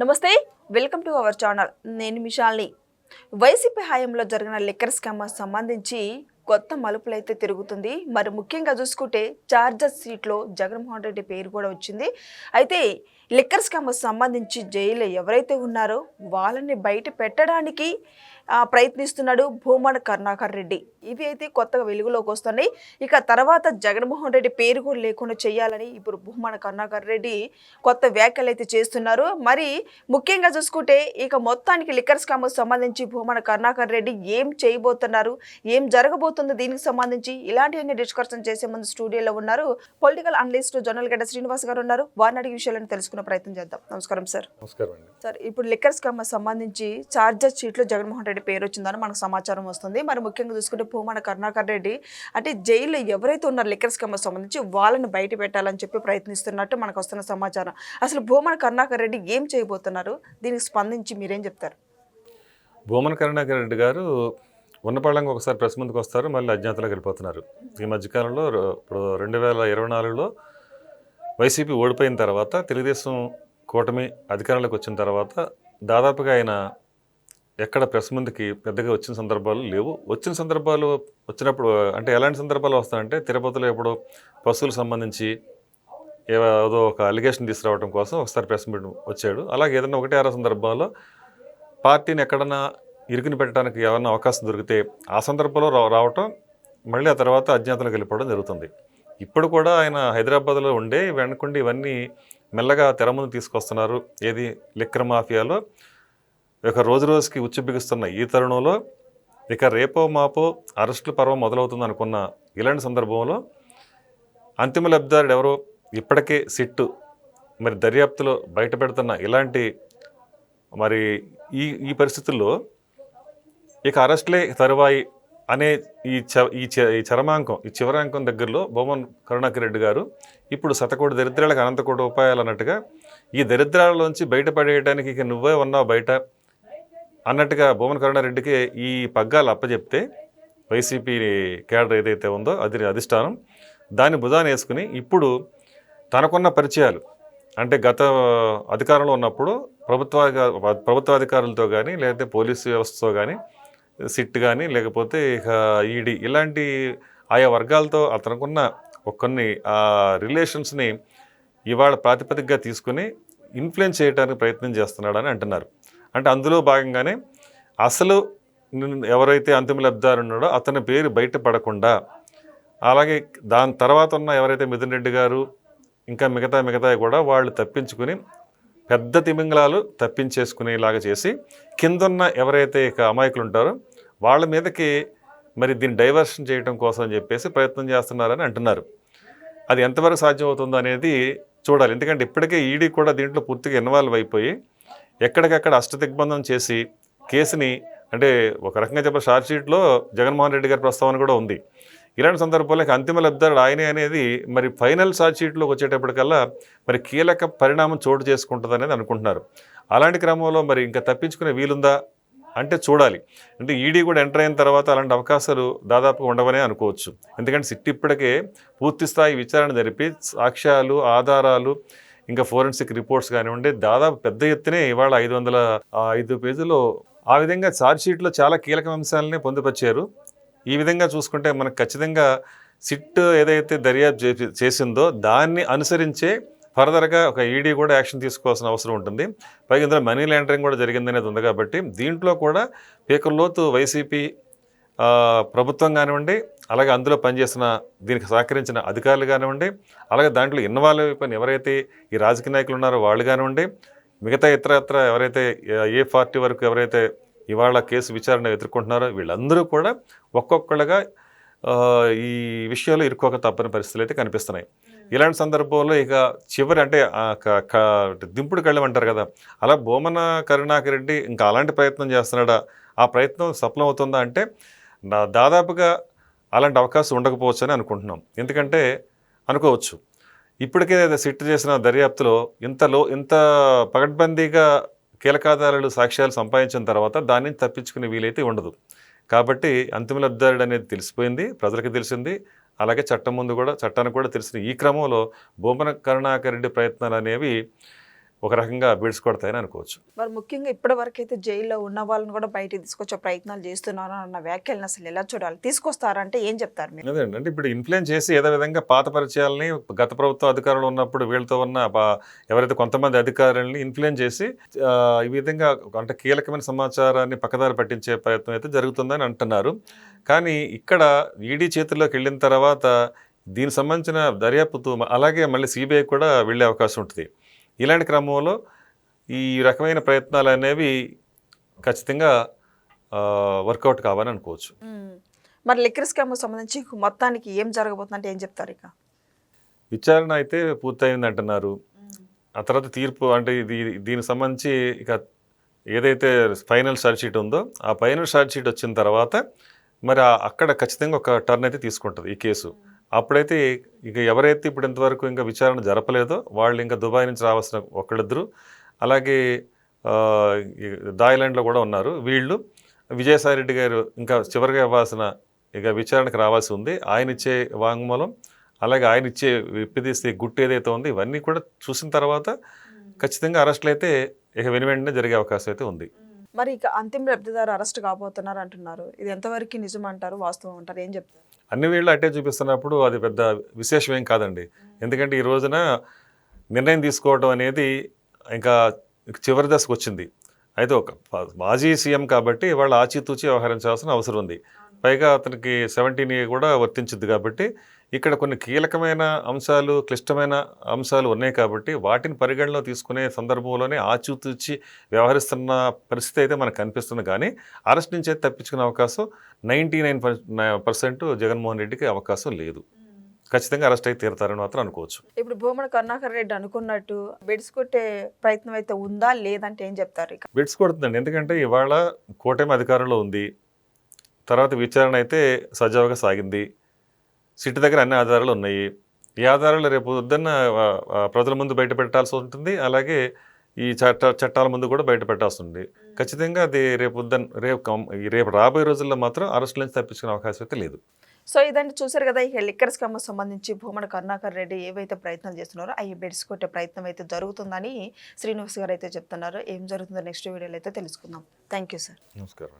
నమస్తే welcome to our channel. నేను మిషాల్ని. YCP హయాంలో జరిగిన లిక్కర్ స్కామ్ సంబంధించి కొత్త మలుపులైతే తిరుగుతుంది. మరి ముఖ్యంగా చూసుకుంటే చార్జర్ సీట్లో జగన్మోహన్ రెడ్డి పేరు కూడా వచ్చింది. అయితే లిక్కర్ స్కామ్ సంబంధించి జైలు ఎవరైతే ఉన్నారో వాళ్ళని బయట పెట్టడానికి ప్రయత్నిస్తున్నాడు భూమన కరుణాకర్ రెడ్డి. ఇవి అయితే కొత్తగా వెలుగులోకి వస్తున్నాయి. ఇక తర్వాత జగన్మోహన్ రెడ్డి పేరు కూడా లేకుండా చేయాలని ఇప్పుడు భూమన కరుణాకర్ రెడ్డి కొత్త వ్యాఖ్యలు అయితే చేస్తున్నారు. మరి ముఖ్యంగా చూసుకుంటే ఇక మొత్తానికి లిక్కర్ స్కామ్ సంబంధించి భూమన కరుణాకర్ రెడ్డి ఏం చేయబోతున్నారు? ఏం జరగబోతుందో దీనికి సంబంధించి? ఇలాంటివన్నీ డిస్కషన్ చేసే ముందు స్టూడియోలో ఉన్నారు పొలిటికల్ అనలిస్ట్ జొన్నల్ గడ్డ శ్రీనివాస్ గారు ఉన్నారు. వారిని అడిగి విషయాలను తెలుసుకునే ప్రయత్నం చేద్దాం. నమస్కారం సార్. నమస్కారం సార్ ఇప్పుడు లిక్కర్ స్కామ్ సంబంధించి చార్జర్ షీట్లో జగన్మోహన్ రెడ్డి పేరు వచ్చిందని మనకు సమాచారం వస్తుంది. మరి ముఖ్యంగా చూసుకుంటే భూమన కరుణాకర్ రెడ్డి అంటే జైల్లో ఎవరైతే ఉన్నారో లిక్కర్ స్కామ్ సంబంధించి వాళ్ళని బయట పెట్టాలని చెప్పి ప్రయత్నిస్తున్నట్టు మనకు వస్తున్న సమాచారం. అసలు భూమన కరుణాకర్ రెడ్డి ఏం చేయబోతున్నారు? దీనికి స్పందించి మీరేం చెప్తారు? భూమన కరుణాకర్ రెడ్డి గారు ఉన్నపళ్ళంగా ఒకసారి ప్రెస్ ముందుకు వస్తారు మళ్ళీ అజ్ఞాతంలోకి వెళ్ళిపోతున్నారు. ఈ మధ్యకాలంలో ఇప్పుడు రెండు వేల ఇరవై నాలుగులో వైసీపీ ఓడిపోయిన తర్వాత తెలుగుదేశం కూటమి అధికారంలోకి వచ్చిన తర్వాత దాదాపుగా ఆయన ఎక్కడ ప్రెస్ ముందుకి పెద్దగా వచ్చిన సందర్భాలు లేవు. వచ్చిన సందర్భాలు వచ్చినప్పుడు అంటే ఎలాంటి సందర్భాలు వస్తాయంటే తిరుపతిలో ఎప్పుడు పశువులకు సంబంధించి ఏదో ఒక అలిగేషన్ తీసుకురావడం కోసం ఒకసారి ప్రెస్ మీట్ వచ్చాడు. అలాగే ఏదైనా ఒకటి ఆరో సందర్భాల్లో పార్టీని ఎక్కడన్నా ఇరుకుని పెట్టడానికి ఏమైనా అవకాశం దొరికితే ఆ సందర్భంలో రా రావటం మళ్ళీ ఆ తర్వాత అజ్ఞాతంలోకి వెళ్ళిపోవడం జరుగుతుంది. ఇప్పుడు కూడా ఆయన హైదరాబాద్లో ఉండే వెనకుండి ఇవన్నీ మెల్లగా తెర ముందు తీసుకొస్తున్నారు. ఏది? లిక్కర్ మాఫియాలో ఇక రోజు రోజుకి ఉచ్చిబిగుస్తున్న ఈ తరుణంలో ఇక రేపో మాపో అరెస్టుల పర్వం మొదలవుతుంది అనుకున్న ఇలాంటి సందర్భంలో అంతిమ లబ్ధిదారుడు ఎవరో ఇప్పటికే సిట్టు మరి దర్యాప్తులో బయట పెడుతున్న ఇలాంటి మరి ఈ ఈ పరిస్థితుల్లో ఇక అరెస్ట్లే తరువాయి అనే ఈ చ ఈ చ ఈ చరమాంకం ఈ చివరాంకం దగ్గరలో బొమ్మన్ కరుణాకర్ రెడ్డి గారు ఇప్పుడు శతకోటి దరిద్రాలకు అనంతకోటి ఉపాయాలు అన్నట్టుగా ఈ దరిద్రాలలోంచి బయటపడేయడానికి ఇక నువ్వే ఉన్నావు బయట. అన్నట్టుగా భువన కరుణారెడ్డికి ఈ పగ్గాలు అప్పచెప్తే వైసీపీ కేడర్ ఏదైతే ఉందో అది అధిష్టానం. దాన్ని భుజాన్ని వేసుకుని ఇప్పుడు తనకున్న పరిచయాలు అంటే గత అధికారంలో ఉన్నప్పుడు ప్రభుత్వ ప్రభుత్వాధికారులతో కానీ లేకపోతే పోలీసు వ్యవస్థతో కానీ సిట్ కానీ లేకపోతే ఇక ఈడీ ఇలాంటి ఆయా వర్గాలతో అతనుకున్న కొన్ని ఆ రిలేషన్స్ని ఇవాళ ప్రాతిపదికగా తీసుకుని ఇన్ఫ్లుయెన్స్ చేయడానికి ప్రయత్నం చేస్తున్నాడని అంటున్నారు. అంటే అందులో భాగంగానే అసలు ఎవరైతే అంతిమ లబ్ధిదారు ఉన్నాడో అతని పేరు బయటపడకుండా అలాగే దాని తర్వాత ఉన్న ఎవరైతే మిథున్ రెడ్డి గారు ఇంకా మిగతా మిగతా కూడా వాళ్ళు తప్పించుకుని పెద్ద తిమింగళాలు తప్పించేసుకునేలాగా చేసి కిందన్న ఎవరైతే ఇక అమాయకులు ఉంటారో వాళ్ళ మీదకి మరి దీన్ని డైవర్షన్ చేయడం కోసం అని చెప్పేసి ప్రయత్నం చేస్తున్నారని అంటున్నారు. అది ఎంతవరకు సాధ్యమవుతుందో అనేది చూడాలి. ఎందుకంటే ఇప్పటికే ఈడీ కూడా దీంట్లో పూర్తిగా ఇన్వాల్వ్ అయిపోయి ఎక్కడికక్కడ అష్టదిగ్బంధం చేసి కేసుని అంటే ఒక రకంగా చెప్పే షార్ట్షీట్లో జగన్మోహన్ రెడ్డి గారి ప్రస్తావన కూడా ఉంది. ఇలాంటి సందర్భాల్లో అంతిమ లబ్ధాడు ఆయనే అనేది మరి ఫైనల్ షార్ట్షీట్లోకి వచ్చేటప్పటికల్లా మరి కీలక పరిణామం చోటు చేసుకుంటుంది అనేది అనుకుంటున్నారు. అలాంటి క్రమంలో మరి ఇంకా తప్పించుకునే వీలుందా? అంటే చూడాలి. అంటే ఈడీ కూడా ఎంటర్ అయిన తర్వాత అలాంటి అవకాశాలు దాదాపుగా ఉండవనే అనుకోవచ్చు. ఎందుకంటే సిట్ ఇప్పటికే పూర్తి స్థాయి విచారణ జరిపి సాక్ష్యాలు ఆధారాలు ఇంకా ఫోరెన్సిక్ రిపోర్ట్స్ కానివ్వండి దాదాపు పెద్ద ఎత్తునే ఇవాళ ఐదు వందల ఐదు పేజీలో ఆ విధంగా ఛార్జ్ షీట్లో చాలా కీలక అంశాలని పొందుపరిచారు. ఈ విధంగా చూసుకుంటే మనకు ఖచ్చితంగా సిట్ ఏదైతే దర్యాప్తు చేసి- చేసిందో దాన్ని అనుసరించే ఫర్దర్గా ఒక ఈడీ కూడా యాక్షన్ తీసుకోవాల్సిన అవసరం ఉంటుంది. పైగా ఇందులో మనీ లాండరింగ్ కూడా జరిగిందనేది ఉంది కాబట్టి దీంట్లో కూడా పీకల్లోతు వైసీపీ ప్రభుత్వం కానివ్వండి అలాగే అందులో పనిచేసిన దీనికి సహకరించిన అధికారులు కానివ్వండి అలాగే దాంట్లో ఇన్వాల్వ్ అయిపోయిన ఎవరైతే ఈ రాజకీయ నాయకులు ఉన్నారో వాళ్ళు కానివ్వండి మిగతా ఇతరత్ర ఎవరైతే ఏ- పార్టీ వరకు ఎవరైతే ఇవాళ కేసు విచారణ ఎదుర్కొంటున్నారో వీళ్ళందరూ కూడా ఒక్కొక్కళ్ళగా ఈ విషయంలో ఇరుక్కోక తప్పని పరిస్థితులు అయితే కనిపిస్తున్నాయి. ఇలాంటి సందర్భంలో ఇక చివరి అంటే దింపుడు కళ్ళం అంటారు కదా అలా బోమన కరుణాకర్ రెడ్డి ఇంకా అలాంటి ప్రయత్నం చేస్తున్నాడా? ఆ ప్రయత్నం సఫలం అవుతుందా అంటే దాదాపుగా అలాంటి అవకాశం ఉండకపోవచ్చు అని అనుకుంటున్నాం. ఎందుకంటే అనుకోవచ్చు. ఇప్పటికే సిట్ చేసిన దర్యాప్తులో ఇంతలో ఇంత పగడ్బందీగా కీలకాధారాలు సాక్ష్యాలు సంపాదించిన తర్వాత దాన్ని తప్పించుకునే వీలైతే ఉండదు. కాబట్టి అంతిమ లబ్ధిదారుడు అనేది తెలిసిపోయింది ప్రజలకు తెలిసింది. అలాగే చట్టం ముందు కూడా చట్టానికి కూడా తెలిసిన ఈ క్రమంలో భూమన కరుణాకర్ రెడ్డి ప్రయత్నాలు అనేవి ఒక రకంగా బీడ్స్ కొడతాయని అనుకోవచ్చు. మరి ముఖ్యంగా ఇప్పటి వరకు అయితే జైల్లో ఉన్న వాళ్ళని కూడా బయటికి తీసుకొచ్చే ప్రయత్నాలు చేస్తున్నారు అన్న వ్యాఖ్యలను అసలు ఎలా చూడాలి? తీసుకొస్తారంటే ఏం చెప్తారు మీరు? అదేండి అంటే ఇప్పుడు ఇన్ఫ్లుయెన్స్ చేసి ఏదో విధంగా పాత పరిచయాలని గత ప్రభుత్వ అధికారంలో ఉన్నప్పుడు వీళ్ళతో ఉన్న ఎవరైతే కొంతమంది అధికారులని ఇన్ఫ్లుయెన్స్ చేసి ఈ విధంగా అంటే కీలకమైన సమాచారాన్ని పక్కదారి పట్టించే ప్రయత్నం అయితే జరుగుతుందని అంటున్నారు. కానీ ఇక్కడ ఈడీ చేతుల్లోకి వెళ్ళిన తర్వాత దీనికి సంబంధించిన దర్యాప్తు అలాగే మళ్ళీ సిబిఐ కూడా వెళ్ళే అవకాశం ఉంటుంది. ఇలాంటి క్రమంలో ఈ రకమైన ప్రయత్నాలు అనేవి ఖచ్చితంగా వర్కౌట్ కావాలని అనుకోవచ్చు. మరి లిక్కర్ స్కామ్ సంబంధించి మొత్తానికి ఏం జరగబోతుందంటే ఏం చెప్తారు ఇక? విచారణ అయితే పూర్తయింది అంటున్నారు ఆ తర్వాత తీర్పు అంటే ఇది దీనికి సంబంధించి ఇక ఏదైతే ఫైనల్ ఛార్జ్ షీట్ ఉందో ఆ ఫైనల్ ఛార్జ్ షీట్ వచ్చిన తర్వాత మరి అక్కడ ఖచ్చితంగా ఒక టర్న్ అయితే తీసుకుంటుంది ఈ కేసు. అప్పుడైతే ఇక ఎవరైతే ఇప్పుడు ఇంతవరకు ఇంకా విచారణ జరపలేదో వాళ్ళు ఇంకా దుబాయ్ నుంచి రావాల్సిన ఒకళ్ళిద్దరు అలాగే దాయిలాండ్లో కూడా ఉన్నారు. వీళ్ళు విజయసాయి రెడ్డి గారు ఇంకా చివరిగా ఇవ్వాల్సిన ఇక విచారణకు రావాల్సి ఉంది. ఆయన ఇచ్చే వాంగ్మూలం అలాగే ఆయన ఇచ్చే విప్పిదీసే గుట్టు ఏదైతే ఉందో ఇవన్నీ కూడా చూసిన తర్వాత ఖచ్చితంగా అరెస్టులు అయితే ఇక వెను వెంటనే జరిగే అవకాశం అయితే ఉంది. మరి ఇక అంతిమ లబ్ధిదారు అరెస్ట్ కాబోతున్నారు అంటున్నారు. ఇది ఎంతవరకు నిజం అంటారు? వాస్తవం అంటారు? ఏం చెప్తారు? అన్ని వీళ్ళు అట్టే చూపిస్తున్నప్పుడు అది పెద్ద విశేషం ఏం కాదండి. ఎందుకంటే ఈ రోజున నిర్ణయం తీసుకోవడం అనేది ఇంకా చివరి దశకు వచ్చింది అయితే ఒక మాజీ సీఎం కాబట్టి వాళ్ళు ఆచితూచి వ్యవహరించాల్సిన అవసరం ఉంది. పైగా అతనికి సెవెంటీన్ కూడా వర్తించింది కాబట్టి ఇక్కడ కొన్ని కీలకమైన అంశాలు క్లిష్టమైన అంశాలు ఉన్నాయి కాబట్టి వాటిని పరిగణలో తీసుకునే సందర్భంలోనే ఆచితూచి వ్యవహరిస్తున్న పరిస్థితి అయితే మనకు కనిపిస్తుంది. కానీ అరెస్ట్ నుంచి అయితే తప్పించుకునే అవకాశం నైంటీ నైన్ పర్సెంట్ జగన్మోహన్ రెడ్డికి అవకాశం లేదు. ఖచ్చితంగా అరెస్ట్ అయితే తీరుతారని మాత్రం అనుకోవచ్చు. ఇప్పుడు భూమన కరుణాకర్ రెడ్డి అనుకున్నట్టు బెడ్స్ కొట్టే ప్రయత్నం అయితే ఉందా? లేదంటే ఏం చెప్తారు బిడ్స్ కొడుతుందండి. ఎందుకంటే ఇవాళ కూటమి అధికారంలో ఉంది. తర్వాత విచారణ అయితే సజావుగా సాగింది. సిటీ దగ్గర అన్ని ఆధారాలు ఉన్నాయి. ఈ ఆధారాలు రేపు పొద్దున్న ప్రజల ముందు బయట పెట్టాల్సి ఉంటుంది. అలాగే ఈ చట్ట చట్టాల ముందు కూడా బయట పెట్టాల్సి ఉంది. ఖచ్చితంగా అది రేపు పొద్దున్న రేపు రేపు రాబోయే రోజుల్లో మాత్రం అరెస్ట్ నుంచి తప్పించుకునే అవకాశం అయితే లేదు. సో ఇదంటే చూసారు కదా ఈ లిక్కర్ స్కామ్ సంబంధించి భూమన కరుణాకర్ రెడ్డి ఏవైతే ప్రయత్నాలు చేస్తున్నారో అవి బెడ్స్ కొట్టే ప్రయత్నం అయితే జరుగుతుందని శ్రీనివాస్ గారు అయితే చెప్తున్నారు. ఏం జరుగుతుందో నెక్స్ట్ వీడియోలో అయితే తెలుసుకుందాం. Thank you sir. నమస్కారం.